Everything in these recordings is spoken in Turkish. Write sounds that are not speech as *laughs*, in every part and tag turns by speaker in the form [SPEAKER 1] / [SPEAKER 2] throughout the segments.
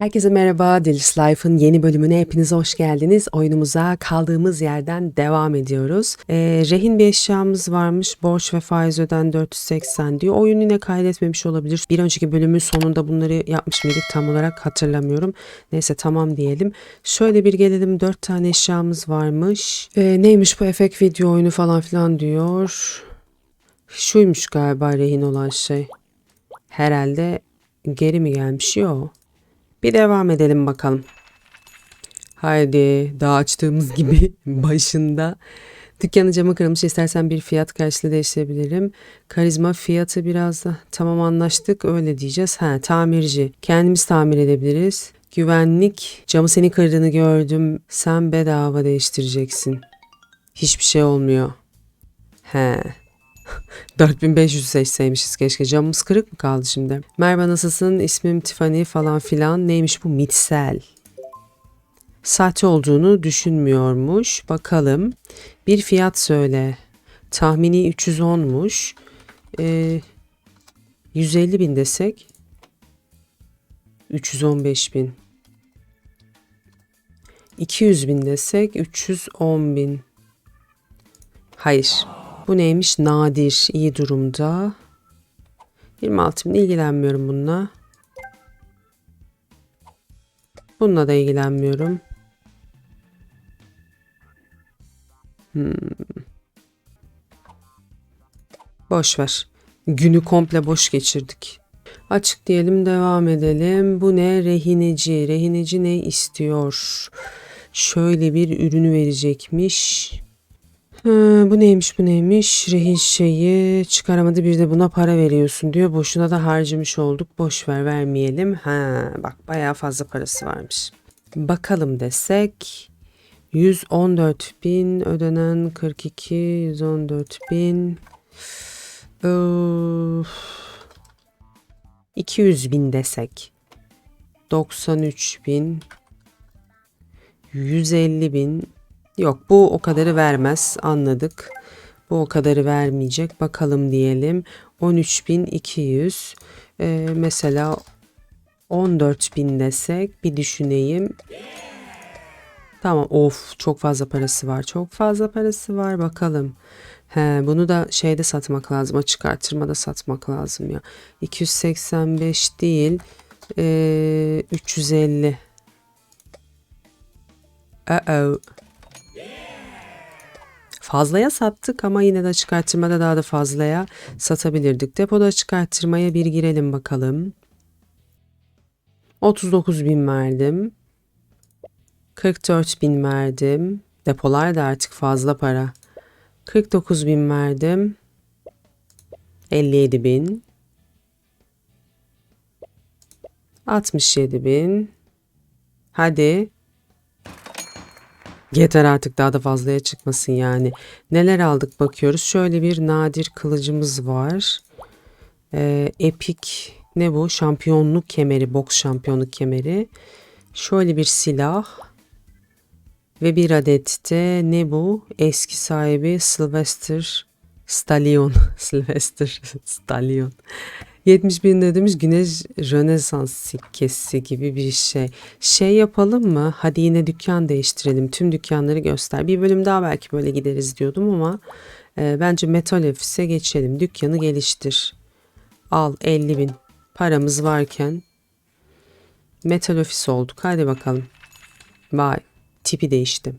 [SPEAKER 1] Herkese merhaba, Delis Life'ın yeni bölümüne hepiniz hoş geldiniz. Oyunumuza kaldığımız yerden devam ediyoruz. Ee, rehin bir eşyamız varmış, borç ve faiz öden 480 diyor. Oyun yine kaydetmemiş olabilir. Bir önceki bölümün sonunda bunları yapmış mıydık tam olarak hatırlamıyorum. Neyse tamam diyelim. Şöyle bir gelelim, 4 tane eşyamız varmış. Ee, neymiş bu efekt video oyunu falan filan diyor. Şuymuş galiba rehin olan şey. Herhalde geri mi gelmiş? Yok. Bir devam edelim bakalım. Haydi daha açtığımız *laughs* gibi başında dükkanın camı kırılmış istersen bir fiyat karşılığı değiştirebilirim. Karizma fiyatı biraz da tamam anlaştık öyle diyeceğiz. Ha tamirci kendimiz tamir edebiliriz. Güvenlik camı seni kırdığını gördüm sen bedava değiştireceksin. Hiçbir şey olmuyor. He *laughs* 4500 seçseymişiz keşke. Camımız kırık mı kaldı şimdi? Merhaba nasılsın? İsmim Tiffany falan filan. Neymiş bu? Mitsel. Sahte olduğunu düşünmüyormuş. Bakalım. Bir fiyat söyle. Tahmini 310'muş. Ee, 150 bin desek. 315 bin. 200 bin desek 310 bin. Hayır. Bu neymiş? Nadir. iyi durumda. 26 bin ilgilenmiyorum bununla. Bununla da ilgilenmiyorum. Hmm. Boş ver. Günü komple boş geçirdik. Açık diyelim devam edelim. Bu ne? Rehineci. Rehineci ne istiyor? Şöyle bir ürünü verecekmiş. Bu neymiş bu neymiş? Rehin şeyi çıkaramadı bir de buna para veriyorsun diyor. Boşuna da harcamış olduk. Boş ver vermeyelim. Ha bak bayağı fazla parası varmış. Bakalım desek 114 bin ödenen 42 114 bin Öf. 200 bin desek 93 bin 150 bin Yok bu o kadarı vermez anladık. Bu o kadarı vermeyecek. Bakalım diyelim. 13.200 ee, mesela 14.000 desek bir düşüneyim. Tamam of çok fazla parası var. Çok fazla parası var bakalım. He, bunu da şeyde satmak lazım. Açık artırmada satmak lazım ya. 285 değil. Ee, 350. Uh -oh. Fazlaya sattık ama yine de çıkarttırmada daha da fazlaya satabilirdik. Depoda çıkarttırmaya bir girelim bakalım. 39 bin verdim. 44 bin verdim. Depolar da artık fazla para. 49 bin verdim. 57 bin. 67 bin. Hadi Yeter artık daha da fazlaya çıkmasın yani. Neler aldık bakıyoruz. Şöyle bir nadir kılıcımız var. Ee, epik ne bu? Şampiyonluk kemeri, boks şampiyonluk kemeri. Şöyle bir silah. Ve bir adet de ne bu? Eski sahibi Sylvester Stallion. *laughs* Sylvester Stallion. 70 bin dediğimiz güneş rönesans sikkesi gibi bir şey. Şey yapalım mı? Hadi yine dükkan değiştirelim. Tüm dükkanları göster. Bir bölüm daha belki böyle gideriz diyordum ama e, bence metal ofise geçelim. Dükkanı geliştir. Al 50 bin. Paramız varken metal ofis olduk. Hadi bakalım. Vay. Tipi değişti.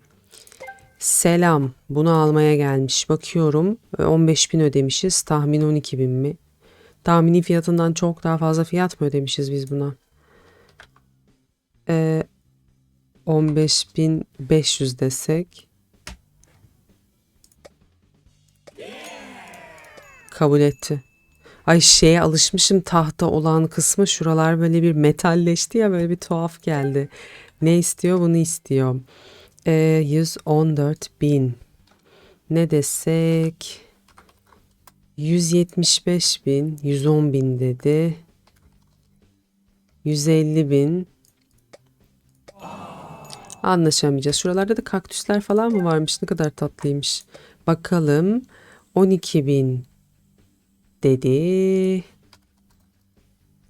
[SPEAKER 1] Selam. Bunu almaya gelmiş. Bakıyorum. 15 bin ödemişiz. Tahmin 12 bin mi? Tahmini fiyatından çok daha fazla fiyat mı ödemişiz biz buna? Ee, 15.500 desek. Kabul etti. Ay şeye alışmışım tahta olan kısmı şuralar böyle bir metalleşti ya böyle bir tuhaf geldi. Ne istiyor bunu istiyor. Ee, 114 bin. Ne desek? 175 bin, 110 bin dedi. 150 bin. Anlaşamayacağız. Şuralarda da kaktüsler falan mı varmış? Ne kadar tatlıymış. Bakalım. 12 bin dedi.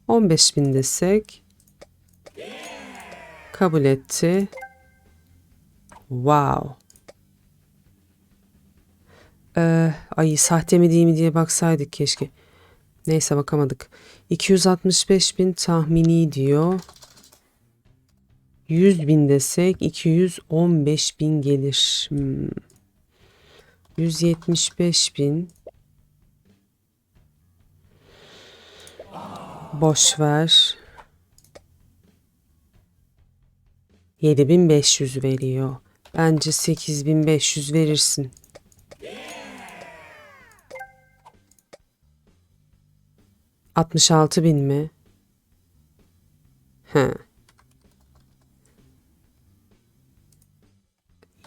[SPEAKER 1] 15 bin desek. Kabul etti. Wow. Ee, ay sahte mi değil mi diye baksaydık keşke. Neyse bakamadık. 265 bin tahmini diyor. 100 bin desek 215 bin gelir. Hmm. 175 bin. Boş ver. 7500 veriyor. Bence 8500 verirsin. Altmış altı bin mi? He.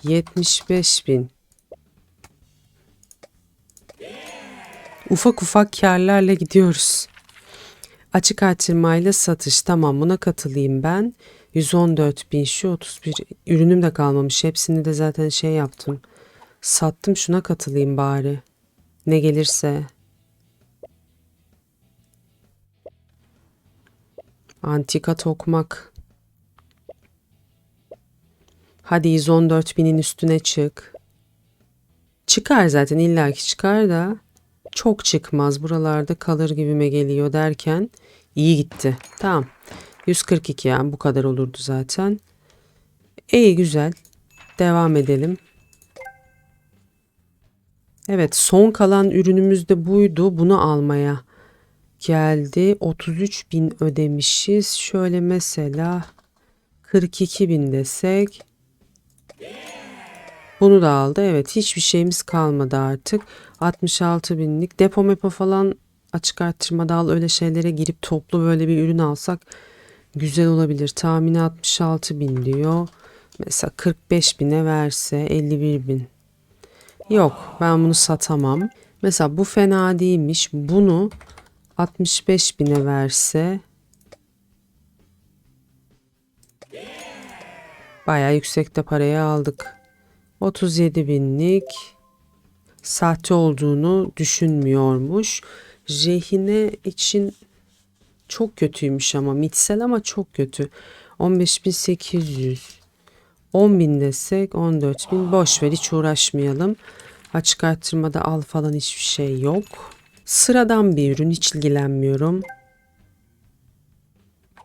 [SPEAKER 1] Yetmiş beş bin. Ufak ufak karlarla gidiyoruz. Açık artırmayla satış. Tamam buna katılayım ben. 114 bin şu 31 ürünüm de kalmamış. Hepsini de zaten şey yaptım. Sattım şuna katılayım bari. Ne gelirse. Antika tokmak. Hadi 114 binin üstüne çık. Çıkar zaten illaki çıkar da çok çıkmaz buralarda kalır gibime geliyor derken iyi gitti. Tamam 142 yani bu kadar olurdu zaten. İyi güzel devam edelim. Evet son kalan ürünümüz de buydu bunu almaya geldi 33 bin ödemişiz şöyle mesela 42 bin desek bunu da aldı. Evet hiçbir şeyimiz kalmadı artık. 66 binlik depo mepo falan açık arttırmada al öyle şeylere girip toplu böyle bir ürün alsak güzel olabilir. Tahmini 66 bin diyor. Mesela 45 bine verse 51 bin. Yok ben bunu satamam. Mesela bu fena değilmiş. Bunu 65 bine verse Baya yüksekte paraya aldık. 37 binlik sahte olduğunu düşünmüyormuş. Rehine için çok kötüymüş ama mitsel ama çok kötü. 15.800 10 bin desek 14 bin boş ver hiç uğraşmayalım. Açık arttırmada al falan hiçbir şey yok. Sıradan bir ürün hiç ilgilenmiyorum.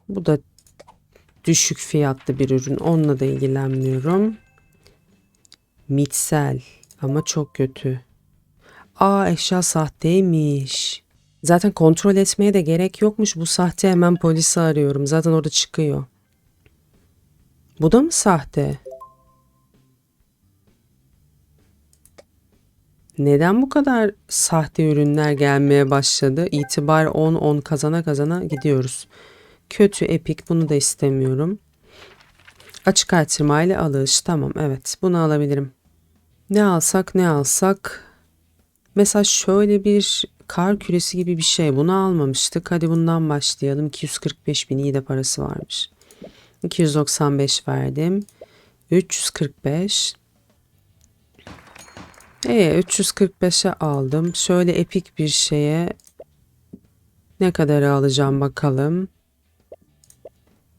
[SPEAKER 1] Bu da düşük fiyatlı bir ürün onunla da ilgilenmiyorum. Mitsel ama çok kötü. Aa eşya sahteymiş. Zaten kontrol etmeye de gerek yokmuş. Bu sahte hemen polisi arıyorum. Zaten orada çıkıyor. Bu da mı sahte? Neden bu kadar sahte ürünler gelmeye başladı? İtibar 10-10 kazana kazana gidiyoruz. Kötü, epik bunu da istemiyorum. Açık artırmayla alış. Tamam evet bunu alabilirim. Ne alsak ne alsak. Mesela şöyle bir kar küresi gibi bir şey. Bunu almamıştık. Hadi bundan başlayalım. 245 bin iyi de parası varmış. 295 verdim. 345. Ee 345'e aldım. Şöyle epik bir şeye ne kadar alacağım bakalım.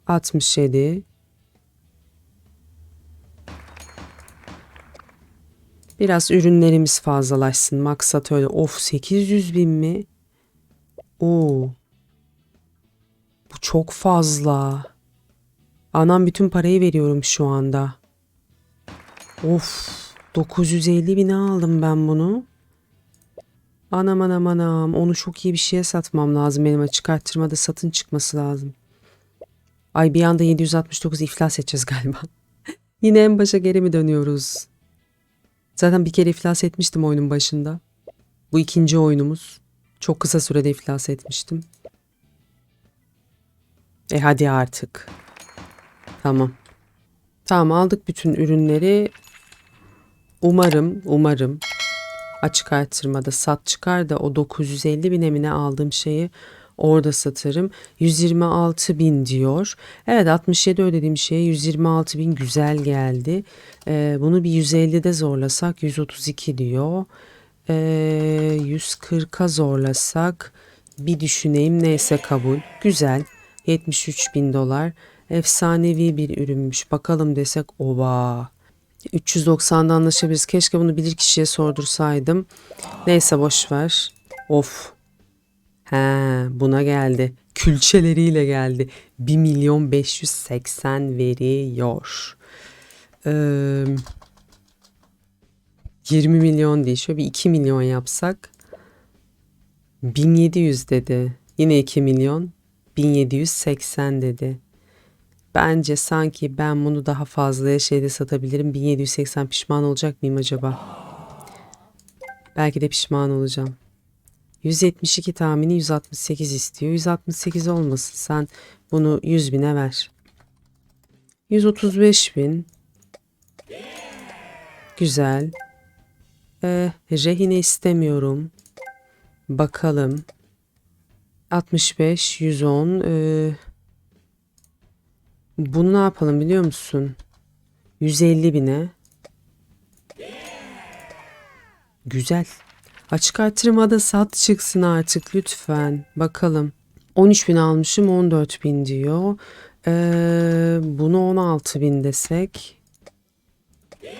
[SPEAKER 1] 67 Biraz ürünlerimiz fazlalaşsın. Maksat öyle. Of 800 bin mi? Oo. Bu çok fazla. Anam bütün parayı veriyorum şu anda. Of 950 bine aldım ben bunu. Anam anam anam onu çok iyi bir şeye satmam lazım benim açık arttırmada satın çıkması lazım. Ay bir anda 769 iflas edeceğiz galiba. *laughs* Yine en başa geri mi dönüyoruz? Zaten bir kere iflas etmiştim oyunun başında. Bu ikinci oyunumuz. Çok kısa sürede iflas etmiştim. E hadi artık. Tamam. Tamam aldık bütün ürünleri. Umarım, umarım açık artırmada sat çıkar da o 950 bin emine aldığım şeyi orada satarım. 126 bin diyor. Evet 67 ödediğim şeye 126 bin güzel geldi. Ee, bunu bir 150'de zorlasak 132 diyor. Ee, 140'a zorlasak bir düşüneyim neyse kabul. Güzel 73 bin dolar. Efsanevi bir ürünmüş. Bakalım desek oba. 390'da anlaşabiliriz. Keşke bunu bilir kişiye sordursaydım. Neyse boş ver. Of. He, buna geldi. Külçeleriyle geldi. 1 milyon 580 veriyor. Ee, 20 milyon değil. Şöyle bir 2 milyon yapsak. 1700 dedi. Yine 2 milyon. 1780 dedi. Bence sanki ben bunu daha fazlaya şeyde satabilirim. 1780 pişman olacak mıyım acaba? Belki de pişman olacağım. 172 tahmini 168 istiyor. 168 olmasın. Sen bunu 100 bine ver. 135 bin. Güzel. Ee, rehine istemiyorum. Bakalım. 65, 110. Ee, bunu ne yapalım biliyor musun? 150 bine. Güzel. Açık artırmada sat çıksın artık lütfen. Bakalım. 13 bin almışım 14 bin diyor. Ee, bunu 16 bin desek.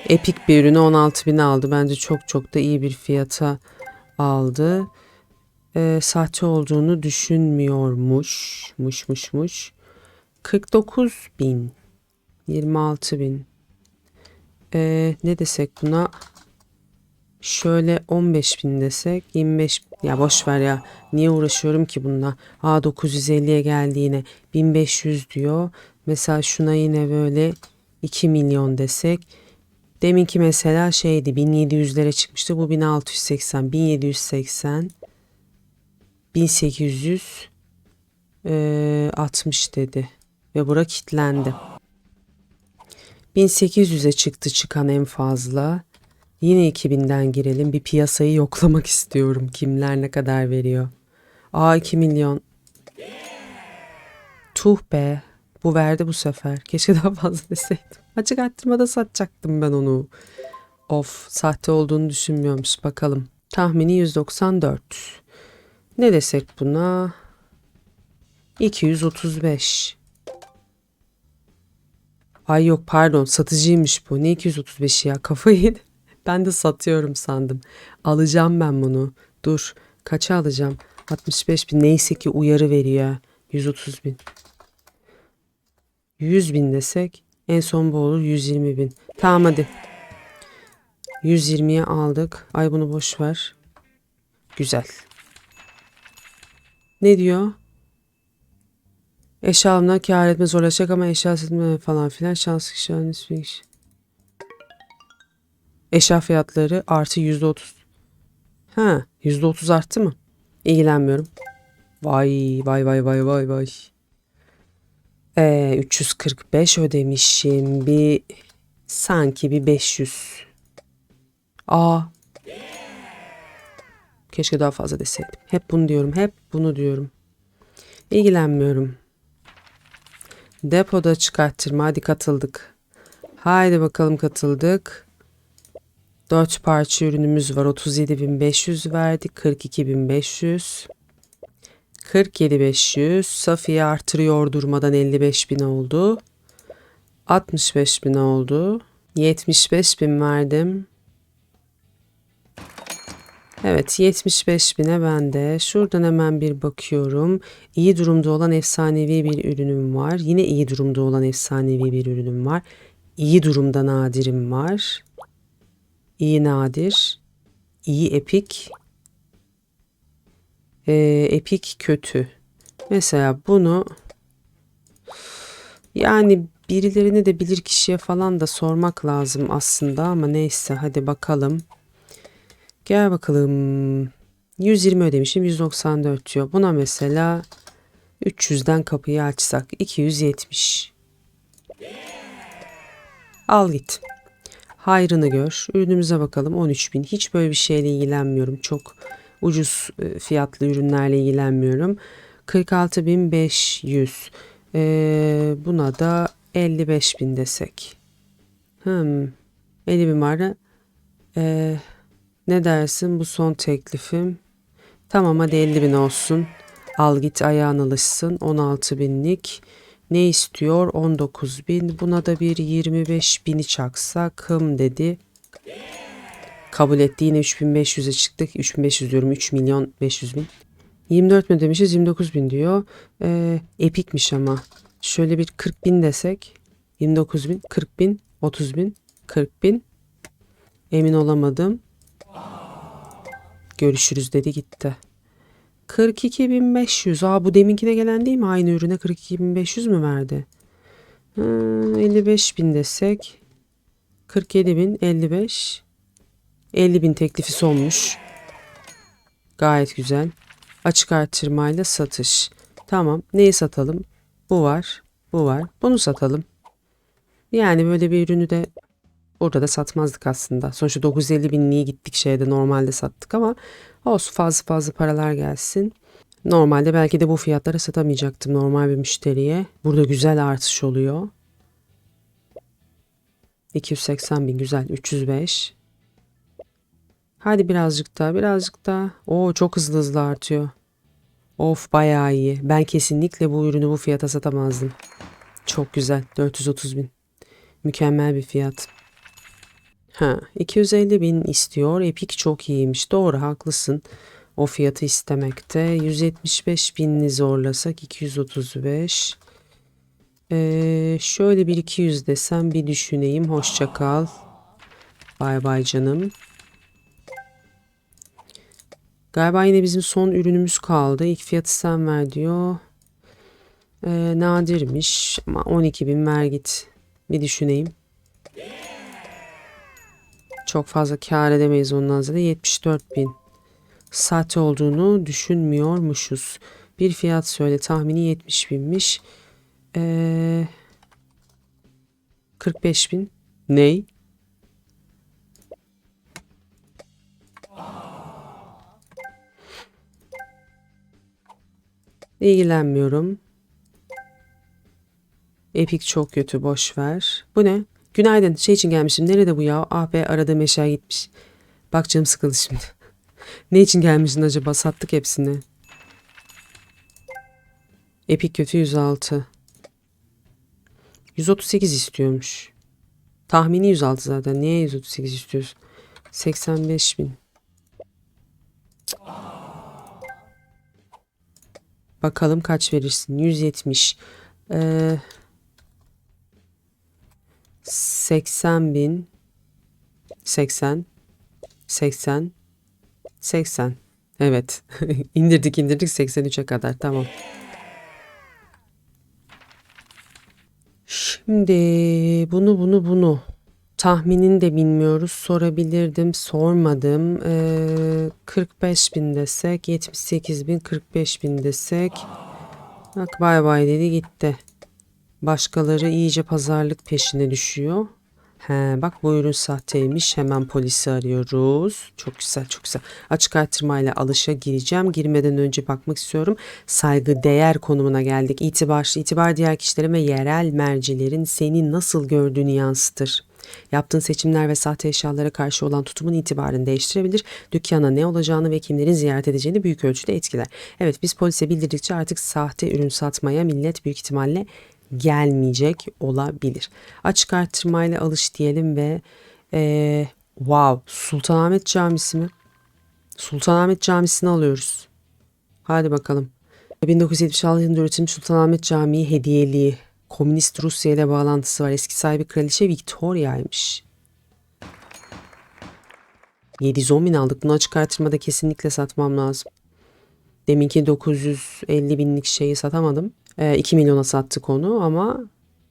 [SPEAKER 1] Epik bir ürünü 16 bin aldı. Bence çok çok da iyi bir fiyata aldı. Ee, sahte olduğunu düşünmüyormuş. Muş muş muş. 49 bin. 26 bin. Ee, ne desek buna? Şöyle 15 bin desek 25 ya boş ver ya niye uğraşıyorum ki bununla a 950'ye geldi yine 1500 diyor mesela şuna yine böyle 2 milyon desek deminki mesela şeydi 1700'lere çıkmıştı bu 1680 1780 1800 e, 60 dedi ve bura kilitlendi 1800'e çıktı çıkan en fazla Yine 2000'den girelim. Bir piyasayı yoklamak istiyorum. Kimler ne kadar veriyor. Aa 2 milyon. Tuh be. Bu verdi bu sefer. Keşke daha fazla deseydim. Açık arttırmada satacaktım ben onu. Of sahte olduğunu düşünmüyormuş. Bakalım. Tahmini 194. Ne desek buna? 235. Ay yok pardon satıcıymış bu. Ne 235 ya kafayı. *laughs* Ben de satıyorum sandım. Alacağım ben bunu. Dur. Kaça alacağım? 65 bin. Neyse ki uyarı veriyor. 130 bin. 100 bin desek en son bu olur 120 bin. Tamam hadi. 120'ye aldık. Ay bunu boş ver. Güzel. Ne diyor? Eşya alımdan kâr etme zorlaşacak ama eşya satma falan filan şanslı kişi. kişi. Eşya fiyatları artı yüzde otuz. Ha yüzde otuz arttı mı? İlgilenmiyorum. Vay vay vay vay vay vay. Ee, 345 ödemişim. Bir sanki bir 500. Aa. Keşke daha fazla deseydim. Hep bunu diyorum. Hep bunu diyorum. İlgilenmiyorum. Depoda çıkarttırma. Hadi katıldık. Haydi bakalım katıldık. 4 parça ürünümüz var. 37.500 verdik. 42.500. 47.500. Safiye artırıyor durmadan 55.000 oldu. 65.000 oldu. 75.000 verdim. Evet 75 bine ben de şuradan hemen bir bakıyorum. İyi durumda olan efsanevi bir ürünüm var. Yine iyi durumda olan efsanevi bir ürünüm var. İyi durumda nadirim var iyi nadir, iyi epik, e, epik kötü. Mesela bunu yani birilerini de bilir kişiye falan da sormak lazım aslında ama neyse hadi bakalım. Gel bakalım. 120 ödemişim 194 diyor. Buna mesela 300'den kapıyı açsak 270. Al git. Hayrını gör. Ürünümüze bakalım 13 bin. Hiç böyle bir şeyle ilgilenmiyorum. Çok ucuz e, fiyatlı ürünlerle ilgilenmiyorum. 46.500. Ee, buna da 55 bin desek. Hmm. 50 bin var. Ee, ne dersin bu son teklifim? Tamam hadi 50 bin olsun. Al git ayağın alışsın. 16 binlik. Ne istiyor? 19 bin. Buna da bir 25 bini çaksak. Hım dedi. Kabul etti. Yine 3500'e çıktık. 3500 diyorum. 3 milyon 500 bin. 24 mi demişiz? 29 bin diyor. Ee, epikmiş ama. Şöyle bir 40 bin desek. 29 bin, 40 bin, 30 bin, 40 bin. Emin olamadım. Görüşürüz dedi gitti. 42.500. Aa bu deminkine gelen değil mi? Aynı ürüne 42.500 mü verdi? Ha, 55.000 desek. 47.000, 55. 50.000 teklifi sonmuş. Gayet güzel. Açık artırmayla satış. Tamam. Neyi satalım? Bu var. Bu var. Bunu satalım. Yani böyle bir ürünü de burada da satmazdık aslında. Sonuçta 950 binliğe gittik şeyde normalde sattık ama olsun fazla fazla paralar gelsin. Normalde belki de bu fiyatlara satamayacaktım normal bir müşteriye. Burada güzel artış oluyor. 280 bin güzel 305. Hadi birazcık daha birazcık daha. Oo çok hızlı hızlı artıyor. Of bayağı iyi. Ben kesinlikle bu ürünü bu fiyata satamazdım. Çok güzel 430 bin. Mükemmel bir fiyat. Ha 250 bin istiyor. Epic çok iyiymiş. Doğru haklısın. O fiyatı istemekte. 175 binini zorlasak 235. Ee, şöyle bir 200 desem bir düşüneyim. Hoşça kal. Bay bay canım. Galiba yine bizim son ürünümüz kaldı. İlk fiyatı sen ver diyor. Ee, nadirmiş ama 12 bin ver git. Bir düşüneyim. Çok fazla kar edemeyiz ondan zaten. 74 bin. Sahte olduğunu düşünmüyormuşuz. Bir fiyat söyle. Tahmini 70 binmiş. Ee, 45 bin. Ney? İlgilenmiyorum. Epic çok kötü boş ver. Bu ne? Günaydın. Şey için gelmişim. Nerede bu ya? Ah be aradığım eşya gitmiş. Bak canım sıkıldı şimdi. *laughs* ne için gelmişsin acaba? Sattık hepsini. Epic kötü 106. 138 istiyormuş. Tahmini 106 zaten. Niye 138 istiyorsun? 85 bin. Bakalım kaç verirsin? 170. Ee, 80 bin. 80. 80. 80. Evet. *laughs* indirdik indirdik 83'e kadar. Tamam. Şimdi bunu bunu bunu tahminini de bilmiyoruz. Sorabilirdim, sormadım. Ee, 45 bin desek, 78 bin, 45 bin desek. Bak bay bay dedi gitti. Başkaları iyice pazarlık peşine düşüyor. He, bak bu ürün sahteymiş. Hemen polisi arıyoruz. Çok güzel, çok güzel. Açık artırmayla alışa gireceğim. Girmeden önce bakmak istiyorum. Saygı değer konumuna geldik. İtibar, itibar diğer kişilerin ve yerel mercilerin seni nasıl gördüğünü yansıtır. Yaptığın seçimler ve sahte eşyalara karşı olan tutumun itibarını değiştirebilir. Dükkana ne olacağını ve kimlerin ziyaret edeceğini büyük ölçüde etkiler. Evet biz polise bildirdikçe artık sahte ürün satmaya millet büyük ihtimalle gelmeyecek olabilir. Açık artırmayla alış diyelim ve ee, wow Sultanahmet Camisi mi? Sultanahmet Camisi'ni alıyoruz. Hadi bakalım. 1976 yılında üretilmiş Sultanahmet Camii hediyeliği. Komünist Rusya ile bağlantısı var. Eski sahibi kraliçe Victoria'ymış. 710 bin aldık. Bunu açık artırmada kesinlikle satmam lazım. Deminki 950 binlik şeyi satamadım. E, 2 milyona sattık onu ama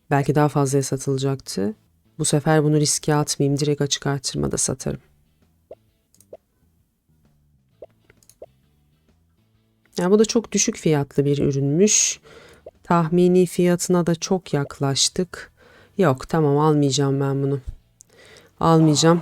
[SPEAKER 1] belki daha fazlaya satılacaktı. Bu sefer bunu riske atmayayım. Direkt açık artırmada satarım. Yani bu da çok düşük fiyatlı bir ürünmüş. Tahmini fiyatına da çok yaklaştık. Yok tamam almayacağım ben bunu. Almayacağım.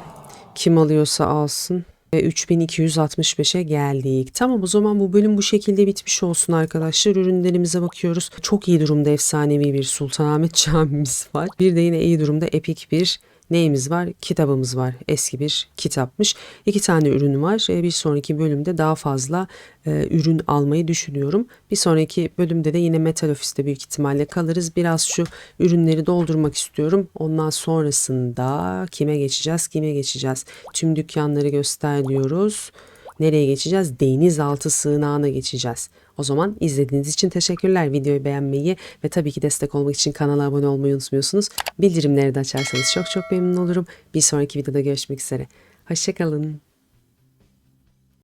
[SPEAKER 1] Kim alıyorsa alsın. Ve 3265'e geldik. Tamam o zaman bu bölüm bu şekilde bitmiş olsun arkadaşlar. Ürünlerimize bakıyoruz. Çok iyi durumda efsanevi bir Sultanahmet *laughs* camimiz var. Bir de yine iyi durumda epik bir neyimiz var? Kitabımız var. Eski bir kitapmış. İki tane ürün var. E, bir sonraki bölümde daha fazla e, ürün almayı düşünüyorum. Bir sonraki bölümde de yine Metal Office'te büyük ihtimalle kalırız. Biraz şu ürünleri doldurmak istiyorum. Ondan sonrasında kime geçeceğiz? Kime geçeceğiz? Tüm dükkanları göster diyoruz. Nereye geçeceğiz? Denizaltı sığınağına geçeceğiz. O zaman izlediğiniz için teşekkürler. Videoyu beğenmeyi ve tabii ki destek olmak için kanala abone olmayı unutmuyorsunuz. Bildirimleri de açarsanız çok çok memnun olurum. Bir sonraki videoda görüşmek üzere. Hoşçakalın.